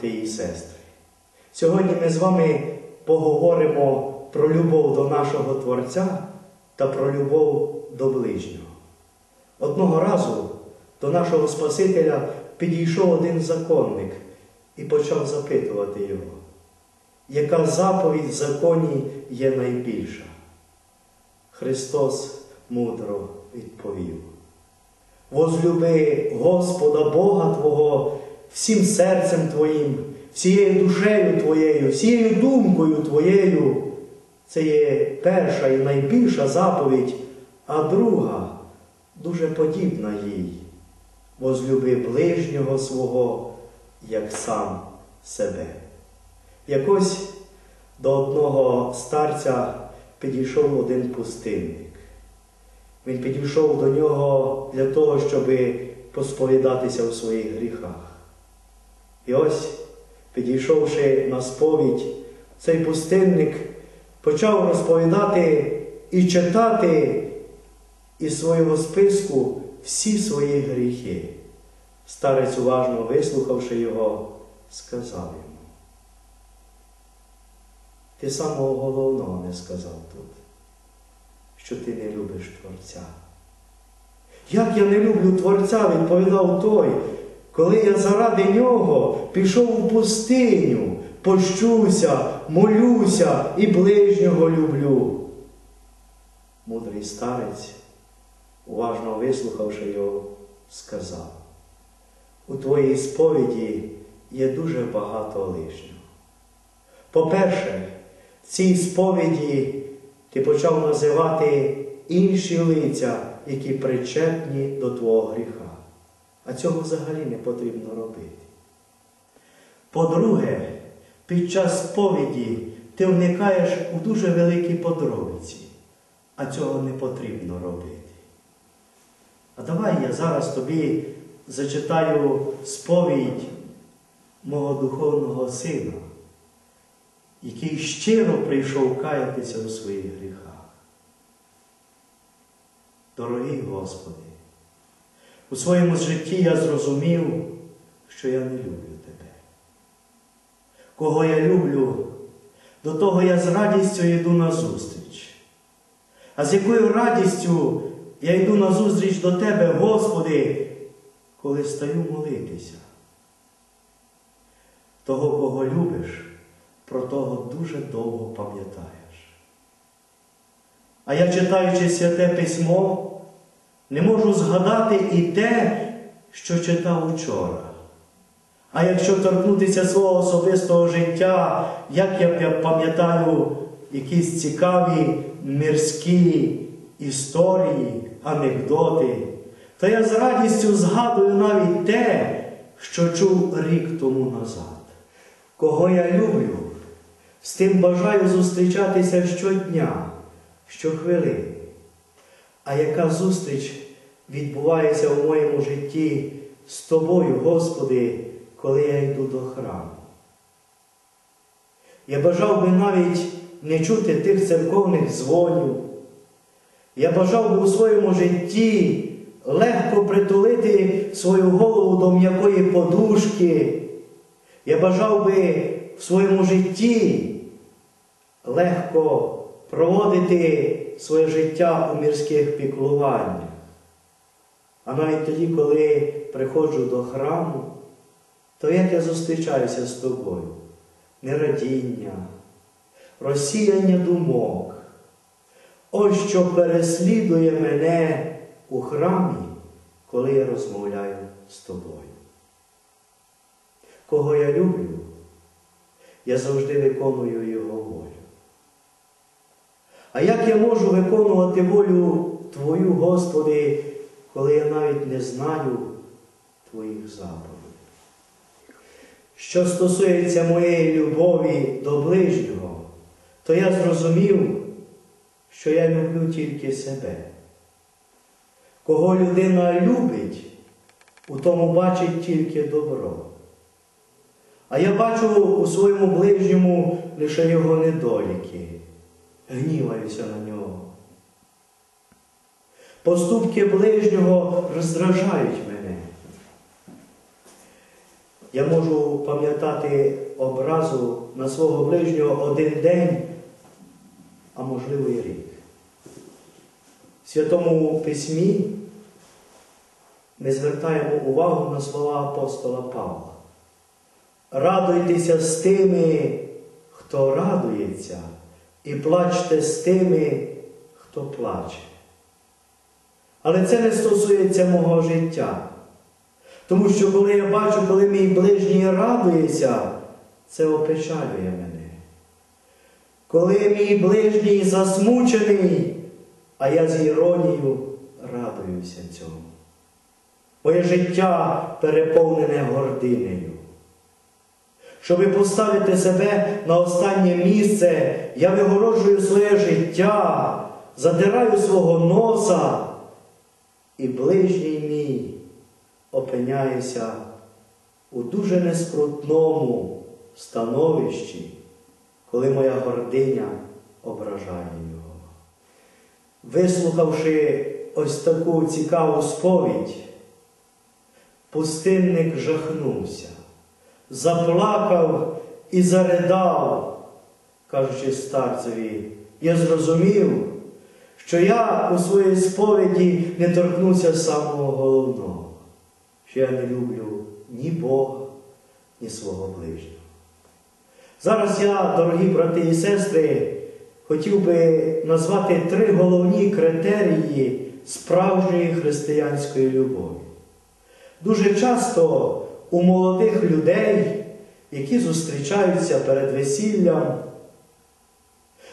брати і сестри. Сьогодні ми з вами поговоримо про любов до нашого Творця та про любов до ближнього. Одного разу до нашого Спасителя підійшов один законник і почав запитувати його, яка заповідь в законі є найбільша? Христос мудро відповів. Возлюби Господа Бога Твого всім серцем Твоїм, всією душею Твоєю, всією думкою Твоєю. Це є перша і найбільша заповідь, а друга дуже подібна їй. Возлюби ближнього свого, як сам себе. Якось до одного старця підійшов один пустинник. Він підійшов до нього для того, щоб посповідатися у своїх гріхах. І ось, підійшовши на сповідь, цей пустинник почав розповідати і читати із свого списку всі свої гріхи. Старець, уважно вислухавши його, сказав йому. Ти самого головного не сказав тут, що ти не любиш Творця. Як я не люблю Творця, відповідав той, коли я заради нього пішов у пустиню, пощуся, молюся і ближнього люблю. Мудрий старець, уважно вислухавши його, сказав, у твоїй сповіді є дуже багато лишнього. По-перше, в цій сповіді ти почав називати інші лиця, які причетні до твого гріха. А цього взагалі не потрібно робити. По-друге, під час сповіді ти вникаєш у дуже великі подробиці, а цього не потрібно робити. А давай я зараз тобі зачитаю сповідь мого духовного сина, який щиро прийшов каятися у своїх гріхах. Дорогий Господи, у своєму житті я зрозумів, що я не люблю Тебе. Кого я люблю, до того я з радістю йду на зустріч. А з якою радістю я йду на зустріч до Тебе, Господи, коли стаю молитися. Того, кого любиш, про того дуже довго пам'ятаєш. А я, читаючи святе письмо, не можу згадати і те, що читав учора. А якщо торкнутися свого особистого життя, як я пам'ятаю якісь цікаві мирські історії, анекдоти, то я з радістю згадую навіть те, що чув рік тому назад. Кого я люблю, з тим бажаю зустрічатися щодня, щохвилини. А яка зустріч відбувається у моєму житті з Тобою, Господи, коли я йду до храму? Я бажав би навіть не чути тих церковних дзвонів. Я бажав би у своєму житті легко притулити свою голову до м'якої подушки. Я бажав би в своєму житті легко проводити своє життя у мірських піклуваннях. А навіть тоді, коли приходжу до храму, то як я зустрічаюся з тобою? Нерадіння, розсіяння думок. Ось що переслідує мене у храмі, коли я розмовляю з тобою. Кого я люблю, я завжди виконую Його волю. А як я можу виконувати волю Твою, Господи, коли я навіть не знаю Твоїх заповідей? Що стосується моєї любові до ближнього, то я зрозумів, що я люблю тільки себе. Кого людина любить, у тому бачить тільки добро. А я бачу у своєму ближньому лише його недоліки, гніваюся на нього. Поступки ближнього роздражають мене. я можу пам'ятати образу на свого ближнього один день, а можливо і рік. В Святому Письмі ми звертаємо увагу на слова апостола Павла. Радуйтеся з тими, хто радується, і плачте з тими, хто плаче. Але це не стосується мого життя. Тому що коли я бачу, коли мій ближній радується, це опечалює мене. Коли мій ближній засмучений, а я з іронією радуюся цьому. Моє життя переповнене гординею. Щоби поставити себе на останнє місце, я вигороджую своє життя, задираю свого носа, і ближній мій опиняється у дуже нескрутному становищі, коли моя гординя ображає його. Вислухавши ось таку цікаву сповідь, пустинник жахнувся, заплакав і заридав, кажучи старцеві, я зрозумів, що я у своїй сповіді не торкнуся самого головного, що я не люблю ні Бога, ні свого ближнього. Зараз я, дорогі брати і сестри, хотів би назвати три головні критерії справжньої християнської любові. Дуже часто у молодих людей, які зустрічаються перед весіллям,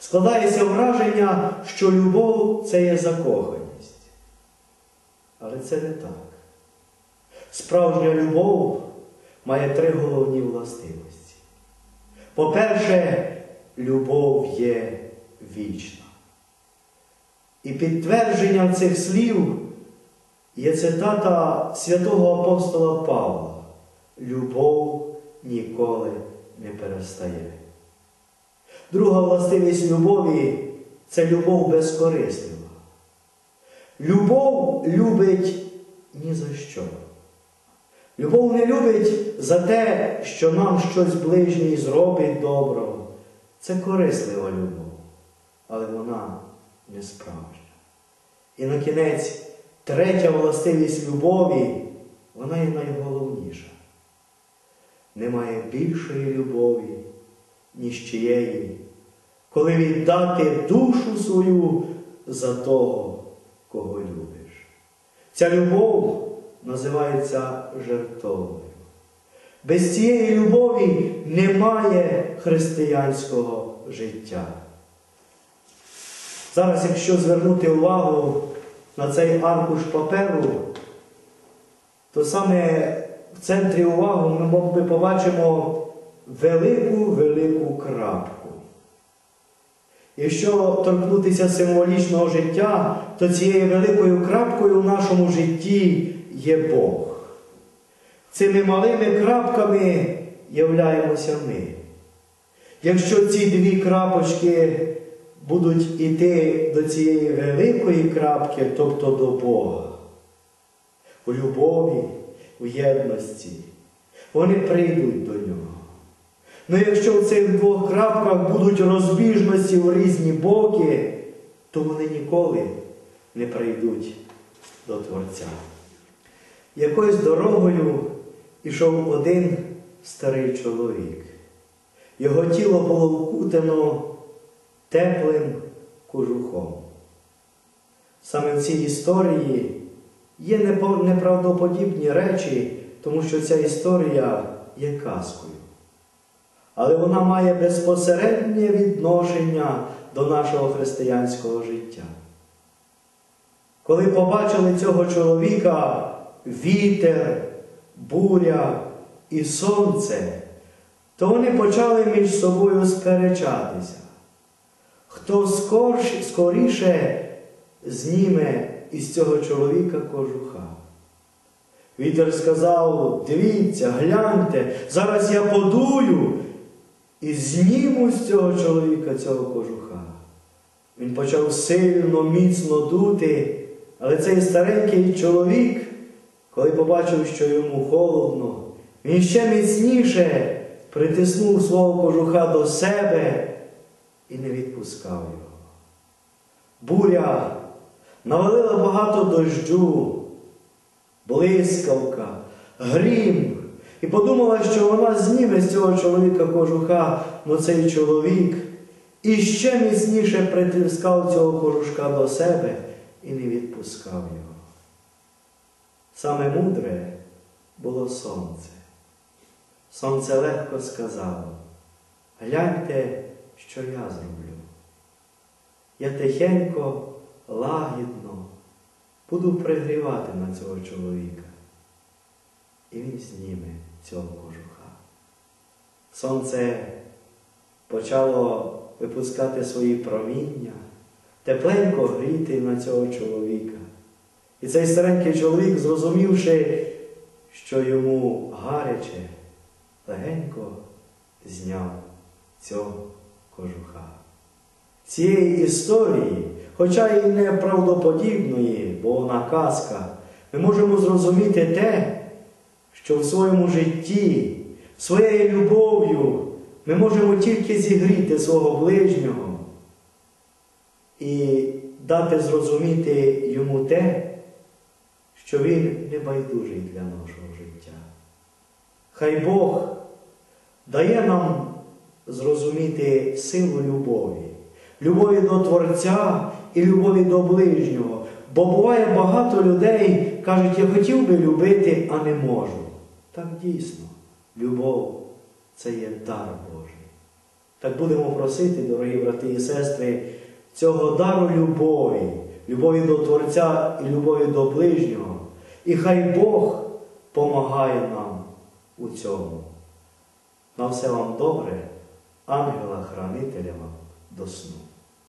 складається враження, що любов це є закоханість. Але це не так. Справжня любов має три головні властивості. По-перше, любов є вічна. І підтвердженням цих слів є цитата святого апостола Павла. Любов ніколи не перестає. Друга властивість любові це любов безкорислива. Любов любить ні за що. Любов не любить за те, що нам щось ближній зробить доброго. Це корислива любов, але вона не справжня. І на кінець третя властивість любові, вона є найголовніша. Немає більшої любові, ніж чиєї, коли віддати душу свою за того, кого любиш. Ця любов називається жертовною. Без цієї любові немає християнського життя. Зараз, якщо звернути увагу на цей аркуш паперу, то саме в центрі уваги ми побачимо велику-велику крапку. Якщо торкнутися символічного життя, то цією великою крапкою в нашому житті є Бог. Цими малими крапками являємося ми. Якщо ці дві крапочки будуть йти до цієї великої крапки, тобто до Бога, у любові, у єдності, вони прийдуть до нього. Ну якщо в цих двох крапках будуть розбіжності в різні боки, то вони ніколи не прийдуть до Творця. Якоюсь дорогою ішов один старий чоловік. Його тіло було вкутано теплим кожухом. Саме в цій історії є неправдоподібні речі, тому що ця історія є казкою. Але вона має безпосереднє відношення до нашого християнського життя. Коли побачили цього чоловіка вітер, буря і сонце, то вони почали між собою сперечатися. Хто скоріше зніме із цього чоловіка кожуха? Вітер сказав, дивіться, гляньте, зараз я подую і зніму з цього чоловіка цього кожуха. Він почав сильно, міцно дути, але цей старенький чоловік, коли побачив, що йому холодно, Він ще міцніше притиснув свого кожуха до себе і не відпускав його. Буря навалила багато дождю, блискавка, грім, і подумала, що вона зніме з цього чоловіка кожуха, но цей чоловік іще міцніше притискав цього кожушка до себе і не відпускав його. Саме мудре було сонце. Сонце легко сказало, гляньте, що я зроблю. Я тихенько, лагідно буду пригрівати на цього чоловіка. І він зніме цього кожуха. Сонце почало випускати свої проміння, тепленько гріти на цього чоловіка. І цей старенький чоловік, зрозумівши, що йому гаряче, легенько зняв цього кожуха. Цієї історії, хоча і неправдоподібної, бо вона казка, ми можемо зрозуміти те, що в своєму житті, своєю любов'ю ми можемо тільки зігріти свого ближнього і дати зрозуміти йому те, що він не байдужий для нашого життя. Хай Бог дає нам зрозуміти силу любові, любові до Творця і любові до ближнього. Бо буває багато людей кажуть, я хотів би любити, а не можу. Так дійсно, любов це є дар Божий. Так будемо просити, дорогі брати і сестри, цього дару любові, любові до Творця і любові до ближнього. І хай Бог помагає нам у цьому. На все вам добре, ангела-хранителя вам до сну.